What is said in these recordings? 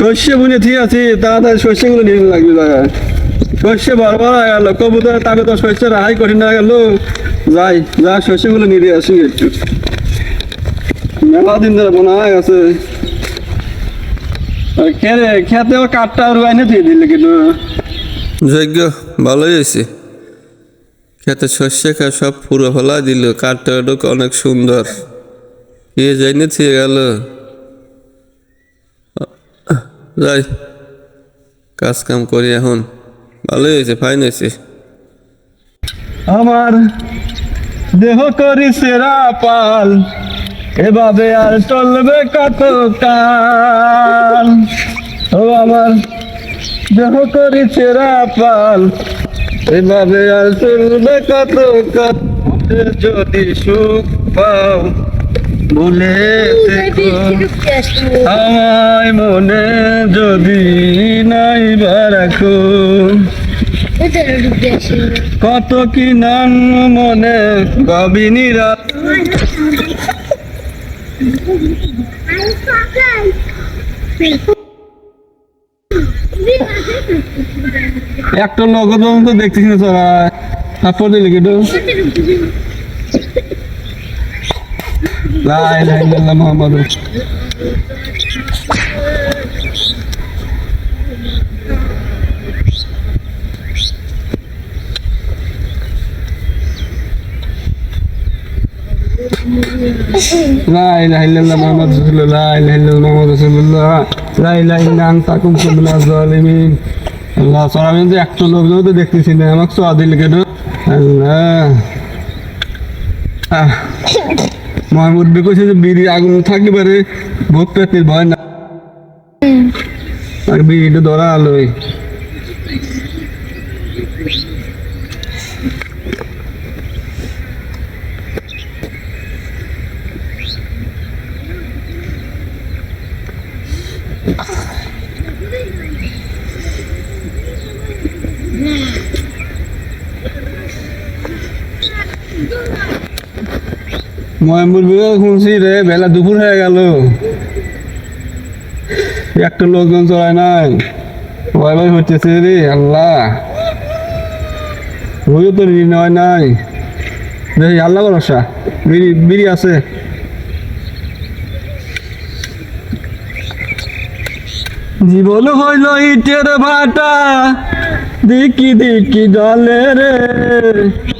শস্য বুনে ঠিক আছে, তাড়াতাড়ি শস্যগুলো নিয়ে লাগবে দাদা শস্য বরবার গেল কবুতর তাকে তো শস্য রাহাই কঠিন হয়ে গেল। যাই, যা শস্যগুলো নিয়ে আসি একটু। মেলা দিন ধরে বোনা গেছে। খেতে ও কাঠটা আর এনে দিয়ে দিলে কিন্তু। যজ্ঞ, ভালোই হয়েছে। খেতে শস্য খা, সব পুরো ফেলা দিল। কাঠটা অনেক সুন্দর। কে যাইনি থেকে গেল। যাই কাজ কাম করি এখন। ভালোই হয়েছে ফাইন হয়েছে। আমার দেহ করি সেরা পাল, এভাবে আর চলবে কত কাল ও আমার দেহ করি সেরা পাল, এভাবে আর চলবে কত কাল যদি সুখ পাও থেকো আমায় মনে যদি নাই রাখো। কত কি নাম মনে গবিনী রাত একটা লোক তো দেখতেছি না তোরা তারপর দিলি কিন্তু লা ইলাহা ইল্লাল্লাহ মুহাম্মাদুর লা ইলাহা ইল্লাল্লাহ মুহাম্মাদুর রাসূলুল্লাহ লা ইলাহা ইল্লাল্লাহ মুহাম্মাদুর রাসূলুল্লাহ। লা ইলাহা ইল্লা আনতা কুনতু মিনাজ জালিমিন আল্লাহ সর আমি তো একটা লোক তো দেখতেছি না, আমাকে তো আদিল কেন? আল্লাহ। আহ। মোহাম্মদ কইছে যে বিড়ি আগুন থাকতে পারে ভোগ পেটের ভয় না। আর বিড়িটা ধরা আলোয় ময়মুর বিভাগ শুনছি রে, বেলা দুপুর হয়ে গেল। একটা লোকজন চড়ায় নাই। ভয় ভয় হচ্ছে রে, আল্লাহ। ওইও তো হয় নাই। দেখি, আল্লাহ ভরসা। বিড়ি বিড়ি আছে। জীবন হইল ইটের ভাটা। দিকি দিকি জলে রে।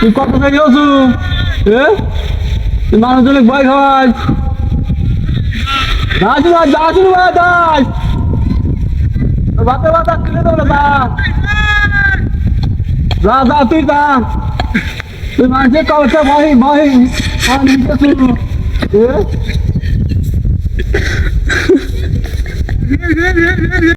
তুই কত থেকে হসু তুই মানুষজনের ভয় খাওয়াই দাঁড়াচ্ছি না দাঁড়াচ্ছি না দাঁড়াই বাতে বাতা কিনে দেবো